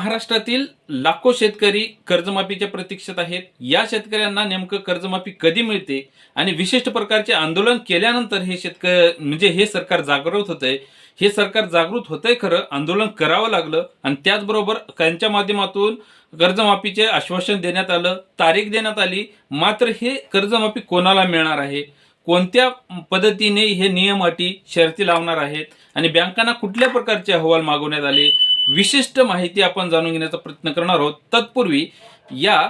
महाराष्ट्रातील लाखो शेतकरी कर्जमाफीच्या प्रतीक्षेत आहेत. या शेतकऱ्यांना नेमकं कर्जमाफी कधी मिळते आणि विशिष्ट प्रकारचे आंदोलन केल्यानंतर हे शेतकरी म्हणजे हे सरकार जागृत होतंय? हे सरकार जागृत होतंय खरं? आंदोलन करावं लागलं आणि त्याचबरोबर त्यांच्या माध्यमातून कर्जमाफीचे आश्वासन देण्यात आलं तारीख देण्यात आली. मात्र हे कर्जमाफी कोणाला मिळणार आहे? कोणत्या पद्धतीने हे नियम अटी शर्ती लावणार आहेत? आणि बँकांना कुठल्या प्रकारचे अहवाल मागवण्यात आले? विशिष्ट माहिती आपण जाणून घेण्याचा प्रयत्न करणार आहोत. तत्पूर्वी या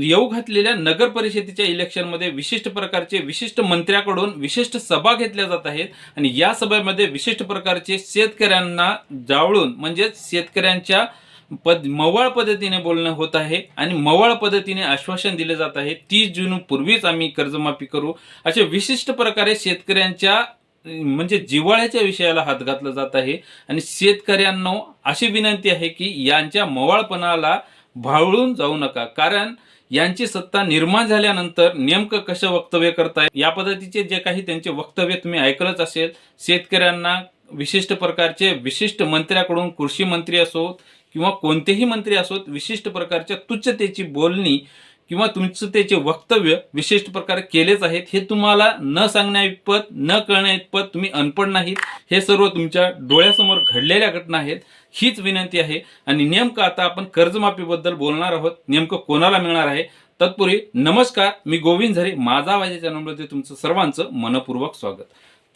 येऊ घातलेल्या नगर परिषदेच्या इलेक्शनमध्ये विशिष्ट प्रकारचे विशिष्ट मंत्र्याकडून विशिष्ट सभा घेतल्या जात आहेत आणि या सभेमध्ये विशिष्ट प्रकारचे शेतकऱ्यांना जावळून म्हणजेच शेतकऱ्यांच्या पद मवाळ पद्धतीने बोलणं होत आहे आणि मवाळ पद्धतीने आश्वासन दिले जात आहे. तीस जून पूर्वीच आम्ही कर्जमाफी करू. अशा विशिष्ट प्रकारे शेतकऱ्यांच्या म्हणजे जिव्हाळ्याच्या विषयाला हात घातला जात आहे. आणि शेतकऱ्यांना अशी विनंती आहे की यांच्या मवाळपणाला भावळून जाऊ नका. कारण यांची सत्ता निर्माण झाल्यानंतर नेमकं कसं वक्तव्य करताय? या पद्धतीचे जे काही त्यांचे वक्तव्य तुम्ही ऐकलंच असेल. शेतकऱ्यांना विशिष्ट प्रकारचे विशिष्ट मंत्र्याकडून कृषी मंत्री असोत किंवा कोणतेही मंत्री असोत विशिष्ट प्रकारच्या तुच्छतेची बोलणी किंवा तुमचं वक्तव्य विशिष्ट प्रकारे केलेच आहेत हे तुम्हाला न सांगण्याइतपत न कळण्याइतपत तुम्ही अनपड नाहीत. हे सर्व तुमच्या डोळ्यासमोर घडलेल्या घटना आहेत हीच विनंती आहे. आणि नेमकं आता आपण कर्जमाफीबद्दल बोलणार आहोत नेमकं कोणाला मिळणार आहे? तत्पूर्वी नमस्कार मी गोविंद झरे माझा आवाज या चॅनलमध्ये तुमचं सर्वांचं मनपूर्वक स्वागत.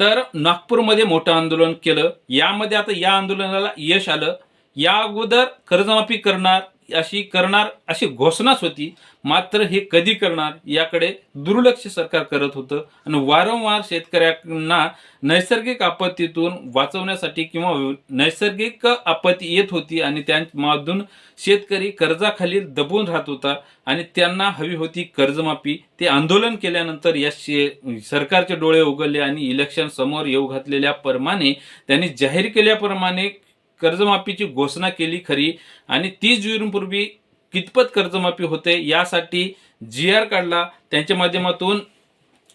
तर नागपूरमध्ये मोठं आंदोलन केलं यामध्ये आता या आंदोलनाला यश आलं. या अगोदर कर्जमाफी करणार अशी करणार अशी घोषणाच होती. मात्र हे कधी करणार याकडे दुर्लक्ष सरकार करत होतं. आणि वारंवार शेतकऱ्यांना नैसर्गिक आपत्तीतून वाचवण्यासाठी किंवा नैसर्गिक आपत्ती येत होती आणि त्यामधून शेतकरी कर्जाखाली दबून राहत होता आणि त्यांना हवी होती कर्जमाफी. ते आंदोलन केल्यानंतर या शे सरकारचे डोळे उघडले आणि इलेक्शन समोर येऊ घातलेल्या प्रमाणे त्यांनी जाहीर केल्याप्रमाणे कर्जमाफीची घोषणा केली खरी आणि तीस जूनपूर्वी कितपत कर्जमाफी होते यासाठी जी आर काढला. त्यांच्या माध्यमातून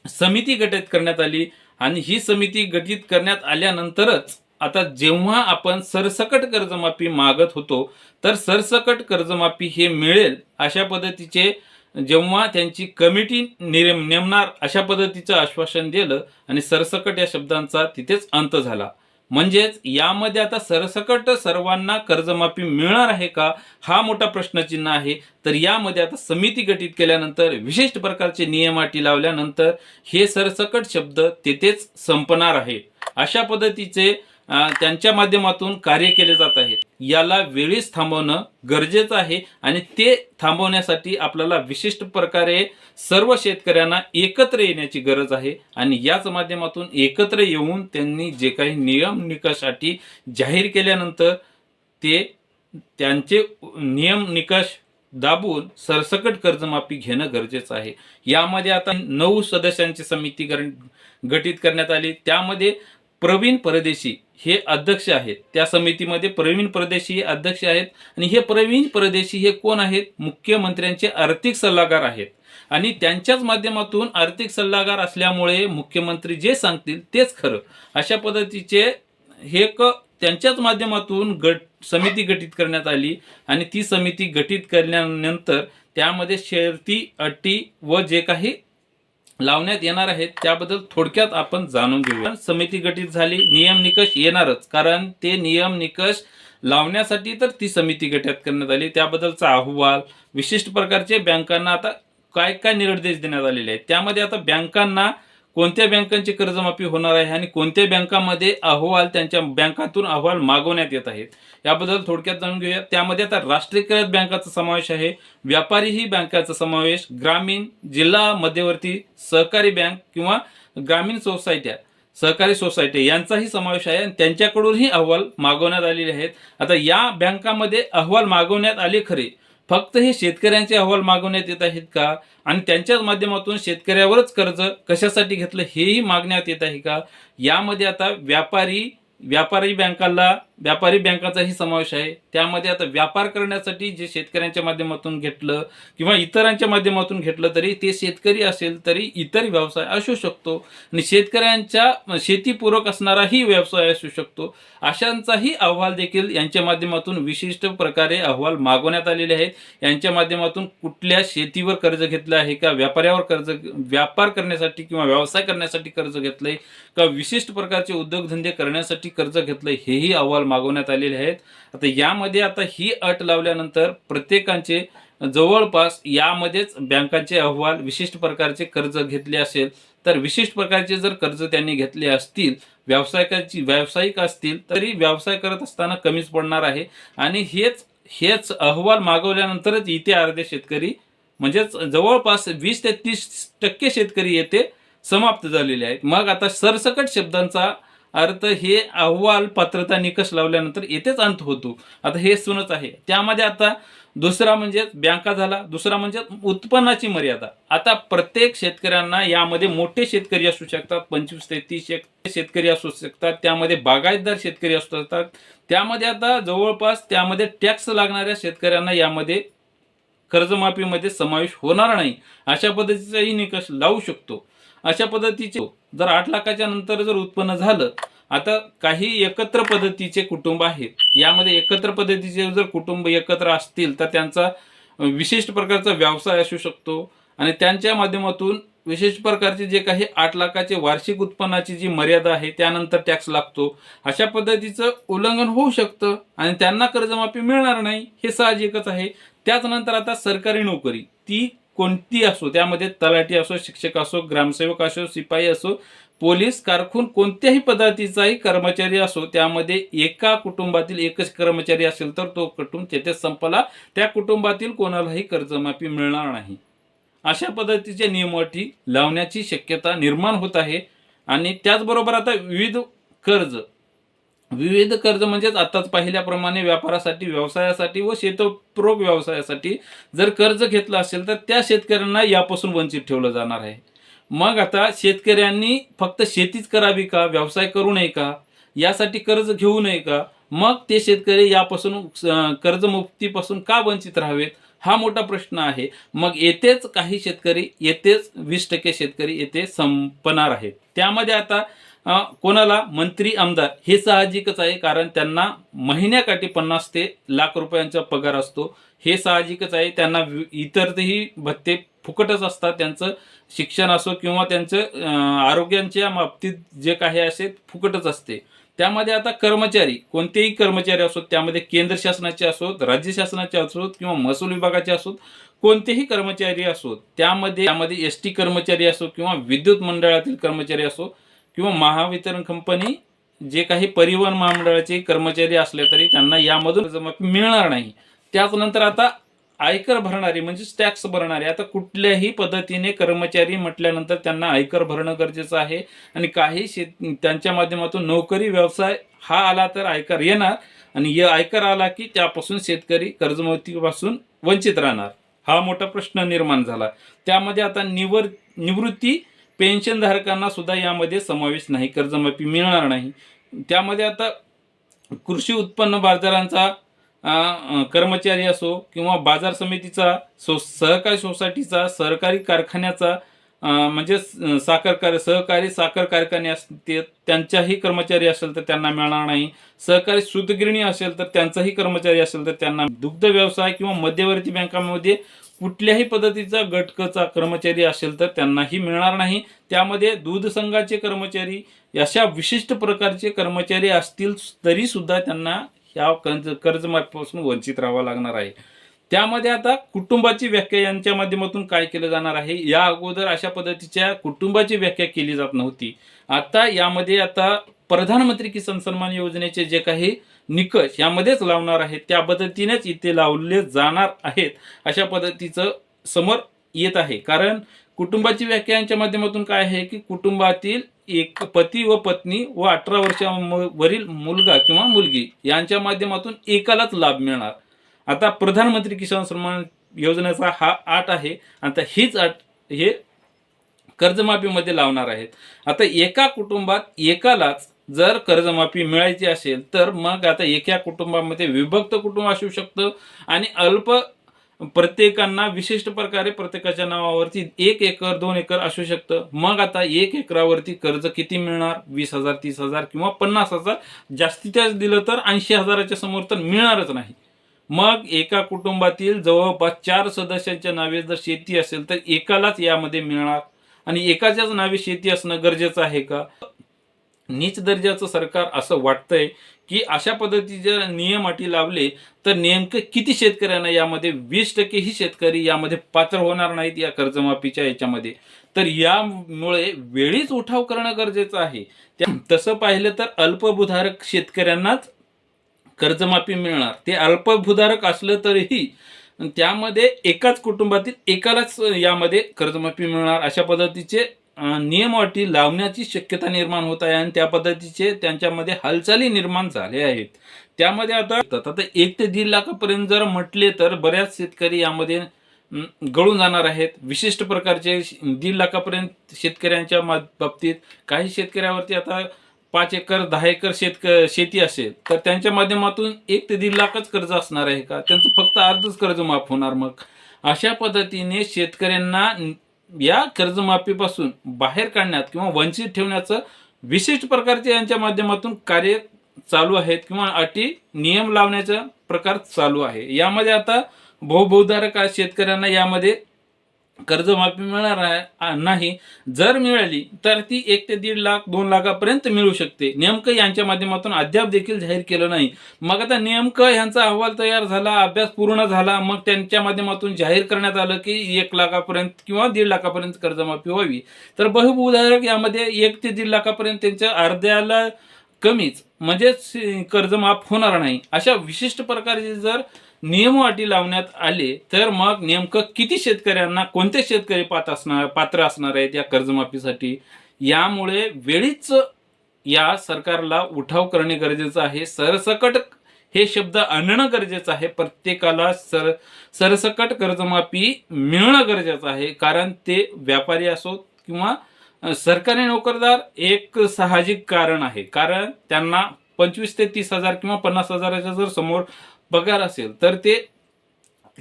समिती गठीत करण्यात आली आणि ही समिती गठीत करण्यात आल्यानंतरच आता जेव्हा आपण सरसकट कर्जमाफी मागत होतो तर सरसकट कर्जमाफी हे मिळेल अशा पद्धतीचे जेव्हा त्यांची कमिटी नेम नेमणार अशा पद्धतीचं आश्वासन दिलं आणि सरसकट या शब्दांचा तिथेच अंत झाला. म्हणजेच यामध्ये आता सरसकट सर्वांना कर्जमाफी मिळणार आहे का? हा मोठा प्रश्नचिन्ह आहे. तर यामध्ये आता समिती गठीत केल्यानंतर विशिष्ट प्रकारचे नियम अटी लावल्यानंतर हे सरसकट शब्द तेथेच संपणार आहे. अशा पद्धतीचे त्यांच्या माध्यमातून कार्य केले जात आहे. याला वेळीच थांबवणं गरजेचं आहे आणि ते थांबवण्यासाठी आपल्याला विशिष्ट प्रकारे सर्व शेतकऱ्यांना एकत्र येण्याची गरज आहे आणि याच माध्यमातून एकत्र येऊन त्यांनी जे काही नियम निकष जाहीर केल्यानंतर ते त्यांचे नियम निकष दाबून सरसकट कर्जमाफी घेणं गरजेचं आहे. यामध्ये आता नऊ सदस्यांची समिती गठित गठीत करण्यात आली. त्यामध्ये प्रवीण परदेशी हे अध्यक्ष आहेत. त्या समितीमध्ये प्रवीण परदेशी हे अध्यक्ष आहेत. आणि हे प्रवीण परदेशी हे कोण आहेत? मुख्यमंत्र्यांचे आर्थिक सल्लागार आहेत. आणि त्यांच्याच माध्यमातून आर्थिक सल्लागार असल्यामुळे मुख्यमंत्री जे सांगतील तेच खरं. अशा पद्धतीचे हे एक त्यांच्याच माध्यमातून गट समिती गठीत करण्यात आली. आणि ती समिती गठीत करण्यानंतर त्यामध्ये शर्ती अटी व जे काही लावण्यात येणार आहेत त्याबद्दल थोडक्यात आपण जाणून घेऊया. समिती गठीत झाली नियम निकष येणारच कारण ते नियम निकष लावण्यासाठी तर ती समिती गठीत करण्यात आली. त्याबद्दलचा अहवाल विशिष्ट प्रकारचे बँकांना आता काय काय निर्देश देण्यात आलेले आहेत? त्यामध्ये आता बँकांना कोणत्या बँकांची कर्जमाफी होणार आहे आणि कोणत्या बँकांमध्ये अहवाल त्यांच्या बँकातून अहवाल मागवण्यात येत आहेत याबद्दल थोडक्यात जाणून घेऊया. त्यामध्ये आता राष्ट्रीयकृत बँकाचा समावेश आहे व्यापारीही बँकाचा समावेश ग्रामीण जिल्हा मध्यवर्ती सहकारी बँक किंवा ग्रामीण सोसायट्या सहकारी सोसायटी यांचाही समावेश आहे आणि त्यांच्याकडूनही अहवाल मागवण्यात आलेले आहेत. आता या बँकामध्ये अहवाल मागवण्यात आले खरे फक्त हे शेतकऱ्यांचे अहवाल मागवण्यात येत आहेत का? आणि त्यांच्याच माध्यमातून शेतकऱ्यावरच कर्ज कशासाठी घेतलं हेही मागण्यात येत आहे का? यामध्ये आता व्यापारी व्यापारी बँकाला व्यापारी बँकांचाही समावेश आहे. त्यामध्ये आता व्यापार करण्यासाठी जे शेतकऱ्यांच्या माध्यमातून घेतलं किंवा इतरांच्या माध्यमातून घेतलं तरी ते शेतकरी असेल तरी इतर व्यवसाय असू शकतो. आणि शेतकऱ्यांच्या शेतीपूरक असणाराही व्यवसाय असू शकतो. अशांचाही अहवाल देखील यांच्या माध्यमातून विशिष्ट प्रकारे अहवाल मागवण्यात आलेले आहेत. यांच्या माध्यमातून कुठल्या शेतीवर कर्ज घेतलं आहे का व्यापाऱ्यावर कर्ज व्यापार करण्यासाठी किंवा व्यवसाय करण्यासाठी कर्ज घेतलंय का विशिष्ट प्रकारचे उद्योगधंदे करण्यासाठी कर्ज घेतलंय हेही अहवाल मागवण्यात आलेले आहेत. आता यामध्ये आता ही अट लावल्यानंतर प्रत्येकांचे जवळपास यामध्येच बँकांचे अहवाल विशिष्ट प्रकारचे कर्ज घेतले असेल तर विशिष्ट प्रकारचे जर कर्ज त्यांनी घेतले असतील व्यावसायिकाची व्यावसायिक असतील तरी व्यवसाय करत असताना कमीच पडणार आहे. आणि हेच हेच अहवाल मागवल्यानंतरच इथे अर्धे शेतकरी म्हणजेच जवळपास वीस ते तीस टक्के शेतकरी येथे समाप्त झालेले आहेत. मग आता सरसकट शब्दांचा अर्थ हे अहवाल पात्रता निकष लावल्यानंतर येथेच अंत होतो. आता हे सुनच आहे. त्यामध्ये आता दुसरा म्हणजे बँका झाला. दुसरा म्हणजे उत्पन्नाची मर्यादा. आता प्रत्येक शेतकऱ्यांना यामध्ये मोठे शेतकरी असू शकतात. पंचवीस ते तीस शेतकरी असू शकतात. त्यामध्ये बागायतदार शेतकरी असू शकतात. त्यामध्ये आता जवळपास त्यामध्ये टॅक्स लागणाऱ्या शेतकऱ्यांना यामध्ये कर्जमाफीमध्ये समावेश होणार नाही. अशा पद्धतीचाही निकष लावू शकतो. अशा पद्धतीचे जर आठ लाखाच्या नंतर जर उत्पन्न झालं आता काही एकत्र पद्धतीचे कुटुंब आहेत. यामध्ये एकत्र पद्धतीचे जर कुटुंब एकत्र असतील तर त्यांचा विशिष्ट प्रकारचा व्यवसाय असू शकतो. आणि त्यांच्या माध्यमातून विशेष प्रकारचे जे काही आठ लाखाचे वार्षिक उत्पन्नाची जी मर्यादा आहे त्यानंतर टॅक्स लागतो. अशा पद्धतीचं उल्लंघन होऊ शकतं आणि त्यांना कर्जमाफी मिळणार नाही हे साहजिकच आहे. त्याचनंतर आता सरकारी नोकरी ती कोणती असो त्यामध्ये तलाठी असो शिक्षक असो ग्रामसेवक असो शिपाई असो पोलीस कारकून कोणत्याही पद्धतीचाही कर्मचारी असो त्यामध्ये एका कुटुंबातील एकच कर्मचारी असेल तर तो कुटुंब तेथे संपला. त्या कुटुंबातील कोणालाही कर्जमाफी मिळणार नाही. अशा पद्धतीचे नियम लावण्याची शक्यता निर्माण होत आहे. आणि त्याचबरोबर आता विविध कर्ज विविध कर्ज म्हणजेच आताच पाहिल्याप्रमाणे व्यापारासाठी व्यवसायासाठी व शेतपूरक व्यवसायासाठी जर कर्ज घेतलं असेल तर त्या शेतकऱ्यांना यापासून वंचित ठेवलं जाणार आहे. मग आता शेतकऱ्यांनी फक्त शेतीच करावी का? व्यवसाय करू नये का? यासाठी कर्ज घेऊ नये का? मग ते शेतकरी यापासून कर्जमुक्तीपासून का वंचित राहावेत? हा मोठा प्रश्न आहे. मग येथेच काही शेतकरी येथेच वीस टक्के शेतकरी येथे संपणार आहेत. त्यामध्ये आता कोणाला? मंत्री आमदार. हे साहजिकच आहे कारण त्यांना महिन्याकाठी पन्नास ते लाख रुपयांचा पगार असतो. हे साहजिकच आहे त्यांना इतरही भत्ते फुकटच असतात. त्यांचं शिक्षण असो किंवा त्यांचं आरोग्यांच्या बाबतीत जे काही असे फुकटच असते. त्यामध्ये आता कर्मचारी कोणतेही कर्मचारी असोत त्यामध्ये केंद्र शासनाचे असोत राज्य शासनाचे असोत किंवा महसूल विभागाचे असोत कोणतेही कर्मचारी असोत त्यामध्ये त्यामध्ये एस टी कर्मचारी असो किंवा विद्युत मंडळातील कर्मचारी असो किंवा महावितरण कंपनी जे काही परिवहन महामंडळाचे कर्मचारी असले तरी त्यांना यामधून कर्जमाफी मिळणार नाही. त्याचनंतर आता आयकर भरणारी म्हणजे टॅक्स भरणारी आता कुठल्याही पद्धतीने कर्मचारी म्हटल्यानंतर त्यांना आयकर भरणं गरजेचं आहे. आणि काही शेत त्यांच्या माध्यमातून नोकरी व्यवसाय हा आला तर आयकर येणार. आणि या आयकर आला की त्यापासून शेतकरी कर्जमुक्तीपासून वंचित राहणार. हा मोठा प्रश्न निर्माण झाला. त्यामध्ये आता निवर निवृत्ती पेन्शनधारकांना सुद्धा यामध्ये समावेश नाही कर्जमाफी मिळणार नाही. त्यामध्ये आता कृषी उत्पन्न बाजारांचा कर्मचारी असो किंवा बाजार समितीचा सो सहकारी सोसायटीचा सहकारी कारखान्याचा म्हणजे साखर कार सहकारी साखर कारखाने असते त्यांच्याही कर्मचारी असेल तर त्यांना मिळणार नाही. सहकारी सूतगिरणी असेल तर त्यांचाही कर्मचारी असेल तर त्यांना दुग्ध व्यवसाय किंवा मध्यवर्ती बँकांमध्ये कुठल्याही पद्धतीचा गटकचा कर्मचारी असेल तर त्यांनाही मिळणार नाही. त्यामध्ये दूध संघाचे कर्मचारी अशा विशिष्ट प्रकारचे कर्मचारी असतील तरी सुद्धा त्यांना ह्या कर्ज कर्जमाफीपासून वंचित राहावं लागणार आहे. त्यामध्ये आता कुटुंबाची व्याख्या यांच्या माध्यमातून काय केलं जाणार आहे? या अगोदर अशा पद्धतीच्या कुटुंबाची व्याख्या केली जात नव्हती. आता यामध्ये आता प्रधानमंत्री किसान सन्मान योजनेचे जे काही निकष यामध्येच लावणार आहेत. त्या पद्धतीनेच इथे लावले जाणार आहेत अशा पद्धतीचं समोर येत आहे. कारण कुटुंबाची व्याख्या यांच्या माध्यमातून काय आहे की कुटुंबातील एक पती व पत्नी व अठरा वर्षावरील मुलगा किंवा मुलगी यांच्या माध्यमातून एकालाच लाभ मिळणार. आता प्रधानमंत्री किसान सन्मान योजनेचा हा आट आहे. आता हीच आट हे कर्जमाफीमध्ये लावणार आहेत. आता एका कुटुंबात एकालाच जर कर्जमाफी मिळायची असेल तर मग आता एका कुटुंबामध्ये विभक्त कुटुंब असू शकतं आणि अल्प प्रत्येकांना विशिष्ट प्रकारे प्रत्येकाच्या नावावरती एक एकर दोन एकर असू शकतं. मग आता एक एकरावरती कर्ज किती मिळणार? वीस हजार तीस हजार किंवा पन्नास हजार. जास्तीत जास्त दिलं तर ऐंशी हजाराच्या समोर तर मिळणारच नाही. मग एका कुटुंबातील जवळपास चार सदस्यांच्या नावे जर शेती असेल तर एकालाच यामध्ये मिळणार. आणि एकाच्याच नावे शेती असणं गरजेचं आहे का? नीच दर्जाचं सरकार असं वाटतंय की अशा पद्धतीचे नियम अटी लावले तर नेमकं किती शेतकऱ्यांना यामध्ये वीस टक्केही शेतकरी यामध्ये पात्र होणार नाहीत या कर्जमाफीच्या याच्यामध्ये? तर यामुळे वेळीच उठाव करणं गरजेचं आहे. त्या- तसं पाहिलं तर अल्पभूधारक शेतकऱ्यांनाच कर्जमाफी मिळणार. ते अल्पभूधारक असलं तरीही त्यामध्ये एकाच कुटुंबातील एकालाच यामध्ये कर्जमाफी मिळणार अशा पद्धतीचे नियम अटी लावण्याची शक्यता निर्माण होत आहे आणि त्या पद्धतीचे त्यांच्यामध्ये हालचाली निर्माण झाले आहेत. त्यामध्ये आता आता एक ते दीड लाखापर्यंत जर म्हटले तर बऱ्याच शेतकरी यामध्ये गळून जाणार आहेत. विशिष्ट प्रकारचे दीड लाखापर्यंत शेतकऱ्यांच्या मा- बाबतीत काही शेतकऱ्यावरती आता पाच एकर दहा एकर शेतक शेती असेल तर त्यांच्या माध्यमातून एक ते दीड लाखच कर्ज असणार आहे का? त्यांचं फक्त अर्धच कर्ज माफ होणार मग. अशा पद्धतीने शेतकऱ्यांना या कर्जमाफीपासून बाहेर काढण्यात किंवा वंचित ठेवण्याचं विशिष्ट प्रकारचे यांच्या माध्यमातून कार्य चालू आहेत किंवा अटी नियम लावण्याचा प्रकार चालू आहे. यामध्ये आता बहुबहुधारक शेतकऱ्यांना यामध्ये कर्जमाफी मिळणार आहे नाही. जर मिळाली तर ती एक ते दीड लाख दोन लाखापर्यंत मिळू शकते. नेमकं यांच्या माध्यमातून अद्याप देखील जाहीर केलं नाही. मग आता नेमकं ह्यांचा अहवाल तयार झाला अभ्यास पूर्ण झाला मग त्यांच्या माध्यमातून जाहीर करण्यात आलं की एक लाखापर्यंत किंवा दीड लाखापर्यंत कर्जमाफी व्हावी. तर बहुउदाहरक यामध्ये एक ते दीड लाखापर्यंत त्यांच्या अर्ध्याला कमीच म्हणजेच कर्ज माफ होणार नाही. अशा विशिष्ट प्रकारचे जर नियम अटी लावण्यात आले तर मग नेमकं किती शेतकऱ्यांना कोणते शेतकरी पात असणार पात्र असणार आहेत या कर्जमाफीसाठी? यामुळे वेळीच या सरकारला उठाव करणे गरजेचं आहे. सरसकट हे शब्द आणणं गरजेचं आहे. प्रत्येकाला सर सरसकट कर्जमाफी मिळणं गरजेचं आहे. कारण ते व्यापारी असोत किंवा सरकारी नोकरदार एक साहजिक कारण आहे. कारण त्यांना पंचवीस ते तीस हजार किंवा पन्नास हजाराच्या जर समोर पगार असेल तर ते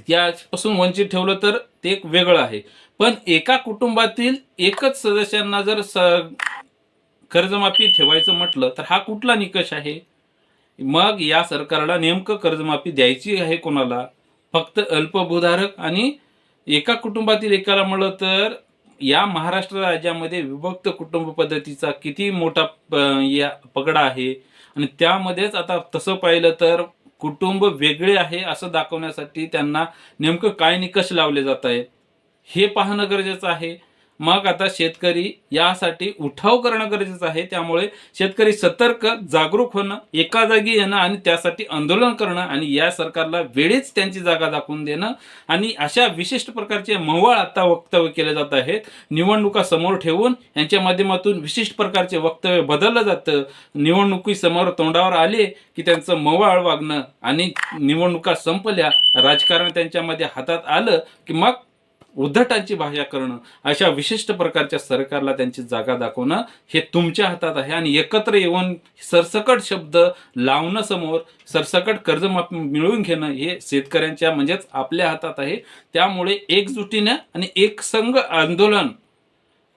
त्यापासून वंचित ठेवलं तर ते एक वेगळं आहे. पण एका कुटुंबातील एकच सदस्यांना जर स कर्जमाफी ठेवायचं म्हटलं तर हा कुठला निकष आहे? मग या सरकारला नेमकं कर्जमाफी द्यायची आहे कोणाला? फक्त अल्पभूधारक आणि एका कुटुंबातील एकाला म्हणलं तर या महाराष्ट्र राज्यामध्ये विभक्त कुटुंब पद्धतीचा किती मोठा प- या पगडा आहे. आणि त्यामध्येच आता तसं पाहिलं तर कुटुंब वेगळे आहे असं दाखवण्यासाठी त्यांना नेमकं काय निकष लावले जात आहेत? हे पाहणं गरजेचं आहे. मग आता शेतकरी यासाठी उठाव करणं गरजेचं आहे. त्यामुळे शेतकरी सतर्क जागरूक होणं एका जागी येणं आणि त्यासाठी आंदोलन करणं आणि या सरकारला वेळीच त्यांची जागा दाखवून देणं आणि अशा विशिष्ट प्रकारचे मवाळ आता वक्तव्य केले जात आहेत. निवडणुका समोर ठेवून यांच्या माध्यमातून विशिष्ट प्रकारचे वक्तव्य बदललं जातं. निवडणुकी समोर तोंडावर आले की त्यांचं मवाळ वागणं आणि निवडणुका संपल्या राजकारण त्यांच्यामध्ये हातात आलं की मग उद्धटांची भाषा करणं अशा विशिष्ट प्रकारच्या सरकारला त्यांची जागा दाखवणं हे तुमच्या हातात आहे आणि एकत्र येऊन सरसकट शब्द लावणं समोर सरसकट कर्जमाफी मिळवून घेणं हे शेतकऱ्यांच्या म्हणजेच आपल्या हातात आहे. त्यामुळे एकजुटीनं आणि एकसंघ आंदोलन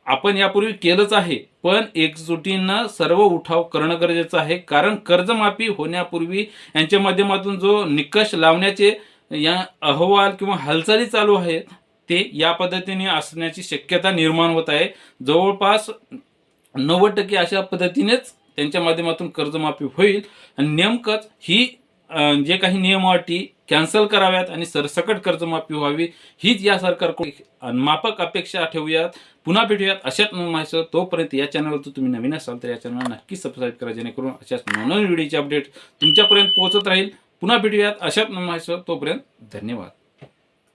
आपण यापूर्वी केलंच आहे पण एकजुटीनं सर्व उठाव करणं गरजेचं आहे. कारण कर्जमाफी होण्यापूर्वी यांच्या माध्यमातून जो निकष लावण्याचे या अहवाल किंवा हालचाली चालू आहेत ते या पद्धतीने असण्याची शक्यता निर्माण होत आहे. जवळपास नव्वद टक्के अशा पद्धतीनेच त्यांच्या माध्यमातून कर्जमाफी होईल. आणि नेमकंच ही जे काही नियम कॅन्सल कराव्यात आणि सरसकट कर्जमाफी व्हावी हीच या सरकारकडून माफक अपेक्षा ठेवूयात. पुन्हा भेटूयात अशाच माहिती तोपर्यंत या चॅनलवर तुम्ही नवीन असाल तर या चॅनलला नक्की सबस्क्राईब करा जेणेकरून अशाच नवनवीन व्हिडिओचे अपडेट तुमच्यापर्यंत पोहोचत राहील. पुन्हा भेटूयात अशाच माहिती तोपर्यंत धन्यवाद.